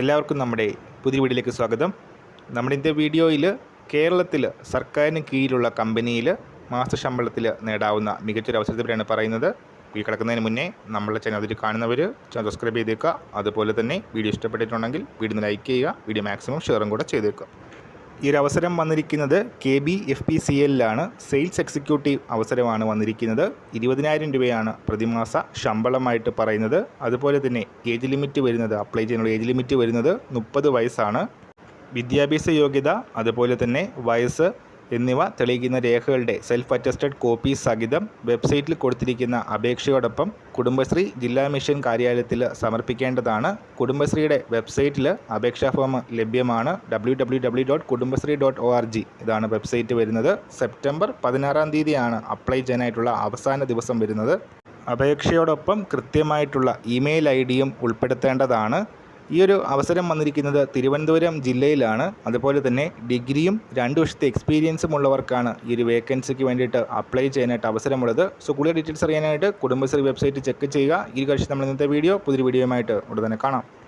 എല്ലാവർക്കും നമ്മുടെ പുതിയ വീഡിയോയിലേക്ക് സ്വാഗതം. നമ്മുടെ ഇന്നത്തെ വീഡിയോയിൽ കേരളത്തിൽ സർക്കാരിന് കീഴിലുള്ള കമ്പനിയിൽ മാസശമ്പളത്തിൽ നേടാവുന്ന മികച്ചൊരു അവസരത്തെപ്പറ്റിയാണ് പറയുന്നത്. ഈ കിടക്കുന്നതിന് മുന്നേ നമ്മളെ ചാനൽ അതിൽ കാണുന്നവർ ചാനൽ സബ്സ്ക്രൈബ് ചെയ്തേക്കുക. അതുപോലെ തന്നെ വീഡിയോ ഇഷ്ടപ്പെട്ടിട്ടുണ്ടെങ്കിൽ വീഡിയോ ലൈക്ക് ചെയ്യുക. വീഡിയോ മാക്സിമം ഷെയറും കൂടെ ചെയ്തേക്കുക. ഈ ഒരു അവസരം വന്നിരിക്കുന്നത് K B F P C എല്ലിലാണ്. Sales executive അവസരമാണ് വന്നിരിക്കുന്നത്. ഇരുപതിനായിരം രൂപയാണ് പ്രതിമാസ ശമ്പളമായിട്ട് പറയുന്നത്. അതുപോലെ തന്നെ ഏജ് ലിമിറ്റ് വരുന്നത് അപ്ലൈ ചെയ്യാനുള്ള ഏജ് ലിമിറ്റ് വരുന്നത് മുപ്പത് വയസ്സാണ്. വിദ്യാഭ്യാസ യോഗ്യത അതുപോലെ തന്നെ വയസ്സ് എന്നിവ തെളിയിക്കുന്ന രേഖകളുടെ സെൽഫ് അറ്റസ്റ്റഡ് കോപ്പി സഹിതം വെബ്സൈറ്റിൽ കൊടുത്തിരിക്കുന്ന അപേക്ഷയോടൊപ്പം കുടുംബശ്രീ ജില്ലാ മിഷൻ കാര്യാലയത്തിൽ സമർപ്പിക്കേണ്ടതാണ്. കുടുംബശ്രീയുടെ വെബ്സൈറ്റിൽ അപേക്ഷാ ഫോം ലഭ്യമാണ്. W W W dot Kudumbashree dot O R G ഇതാണ് വെബ്സൈറ്റ് വരുന്നത്. സെപ്റ്റംബർ പതിനാറാം തീയതിയാണ് അപ്ലൈ ചെയ്യാനായിട്ടുള്ള അവസാന ദിവസം വരുന്നത്. അപേക്ഷയോടൊപ്പം കൃത്യമായിട്ടുള്ള ഇമെയിൽ ഐ ഡിയും ഉൾപ്പെടുത്തേണ്ടതാണ്. ഈ ഒരു അവസരം വന്നിരിക്കുന്നത് തിരുവനന്തപുരം ജില്ലയിലാണ്. അതുപോലെ തന്നെ ഡിഗ്രിയും രണ്ട് വർഷത്തെ എക്സ്പീരിയൻസും ഉള്ളവർക്കാണ് ഈ ഒരു വേക്കൻസിക്ക് വേണ്ടിയിട്ട് അപ്ലൈ ചെയ്യാനായിട്ട് അവസരമുള്ളത്. സോ കൂടുതൽ ഡീറ്റെയിൽസ് അറിയാനായിട്ട് കുടുംബശ്രീ വെബ്സൈറ്റ് ചെക്ക് ചെയ്യുക. ഈ കാഴ്ച നമ്മൾ ഇന്നത്തെ വീഡിയോ പുതിയൊരു വീഡിയോയുമായിട്ട് ഉടനെ കാണാം.